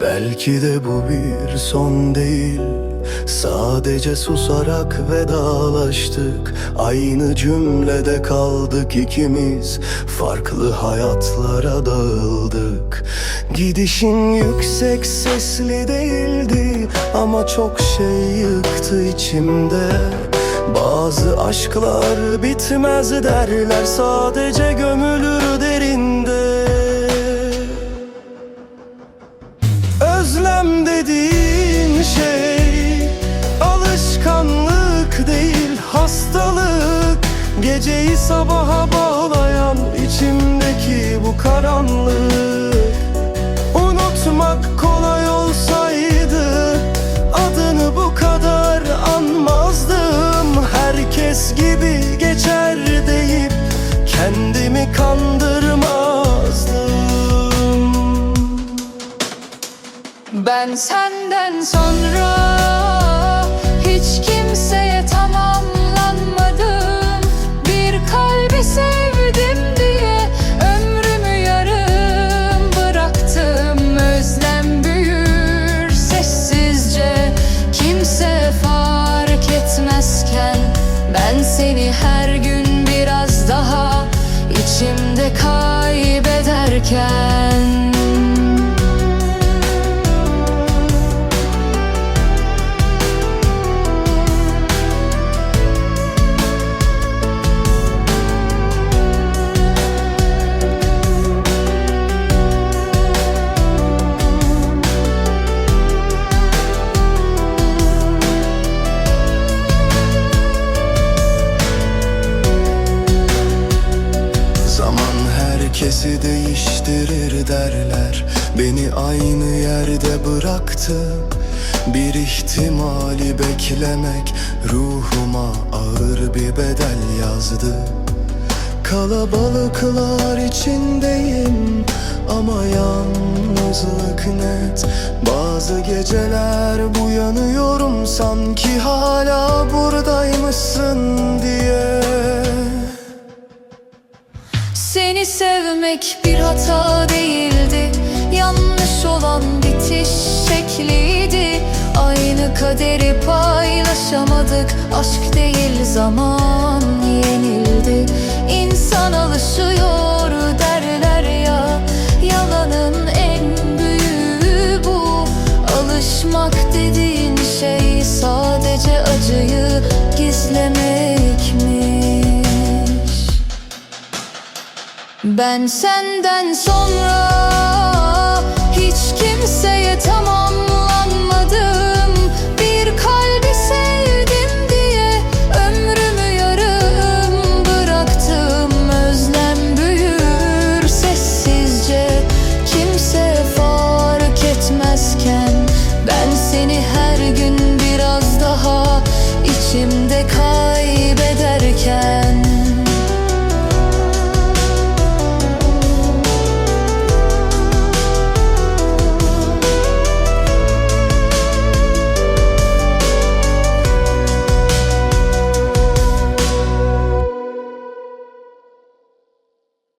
Belki de bu bir son değil. Sadece susarak vedalaştık. Aynı cümlede kaldık ikimiz. Farklı hayatlara dağıldık. Gidişin yüksek sesli değildi. Ama çok şey yıktı içimde. Bazı aşklar bitmez derler. Sadece gömülür derinde dediğin şey alışkanlık değil hastalık. Geceyi sabaha bağlayan içimdeki bu karanlık. Unutmak kolay olsaydı adını bu kadar anmazdım. Herkes gibi geçer Ben senden sonra hiç kimseye tamamlanmadım. Bir kalbi sevdim diye ömrümü yarım bıraktım. Özlem büyür sessizce kimse fark etmezken. Ben seni her gün biraz daha içimde kaybederken herkesi değiştirir derler. Beni aynı yerde bıraktı. Bir ihtimali beklemek Ruhuma ağır bir bedel yazdı. Kalabalıklar içindeyim Ama yalnızlık net. Bazı geceler uyanıyorum Sanki hala buradaymışsın Sevmek bir hata değildi. Yanlış olan bitiş şekliydi. Aynı kaderi paylaşamadık. Aşk değil zaman yenildi. İnsan alışıyor derler Ben senden sonra hiç kimseye tamamlanmadım. Bir kalbi sevdim diye ömrümü yarım bıraktım. Özlem büyür sessizce kimse fark etmezken. Ben seni her gün biraz daha içimde kal